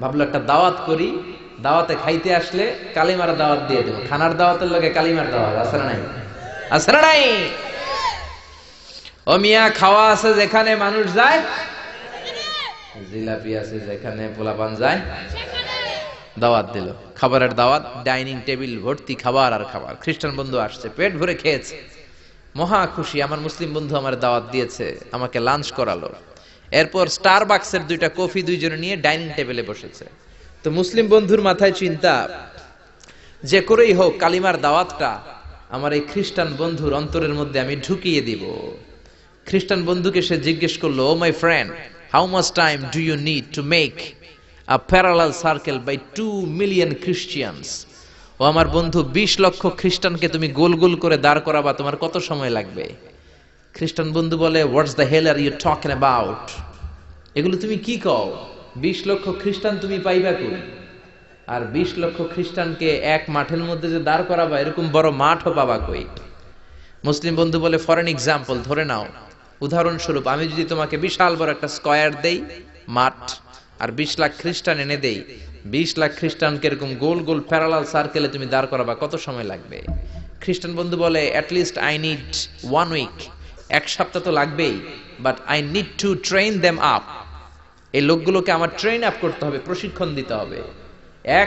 ভাবলো একটা দাওয়াত করি, দাওয়াতে খাইতে আসলে কালিমার দাওয়াত দিয়ে দেবো। খানার দাওয়াতের লগে কালিমার দাওয়াত না নাই? না নাই? ও মিয়া, খাওয়া আছে যেখানে মানুষ যায়, জিলাপি আছে যেখানে পোলাপান যায়, দাওয়াত দিল। খাবারের দাওয়াত, ডাইনিং টেবিল, ভর্তি খাবার আর খাবার। খ্রিস্টান বন্ধু আসছে, পেট ভরে খেয়েছে। মহা খুশি, আমার মুসলিম বন্ধু আমার দাওয়াত দিয়েছে, আমাকে লাঞ্চ করালো। এরপর স্টার বাক্সের দুইটা কফি দুইজনে নিয়ে ডাইনিং টেবিলে বসেছে। তো মুসলিম বন্ধুর মাথায় চিন্তা, যে করেই হোক কালিমার দাওয়াতটা আমার এই খ্রিস্টান বন্ধুর অন্তরের মধ্যে আমি ঢুকিয়ে দিব। খ্রিস্টান বন্ধুকে সে জিজ্ঞেস করল ও my friend how much time do you need to make a parallel circle by two million Christians ও আমার বন্ধু, বিশ লক্ষ খ্রিস্টানকে তুমি গোল গোল করে দাঁড় করাবা, তোমার কত সময় লাগবে? খ্রিস্টান বন্ধু বলে what's the hell are you talking about এগুলো তুমি কি কও? বিশ লক্ষ খ্রিস্টান তুমি পাইবা কই? আর বিশ লক্ষ খ্রিস্টানকে এক মাঠের মধ্যে যে দাঁড় করাবা, এরকম বড় মাঠও পাবা কই? মুসলিম বন্ধু বলে, ফরেন এক্সাম্পল, ধরে নাও। উদাহরণস্বরূপ, আমি যদি তোমাকে বিশাল বড় একটা স্কয়ার দেই, মাঠ, আর বিশ লাখ খ্রিস্টান এনে দেই, বিশ লাখ খ্রিস্টানকে এরকম গোল গোল প্যারালাল সার্কেলে তুমি দাঁড় করাবা, কত সময় লাগবে? খ্রিস্টান বন্ধু বলে at least I need one week এক সপ্তাহ তো লাগবেই but I need to train them up এই লোকগুলোকে আমার ট্রেন আপ করতে হবে প্রশিক্ষণ দিতে হবে। এক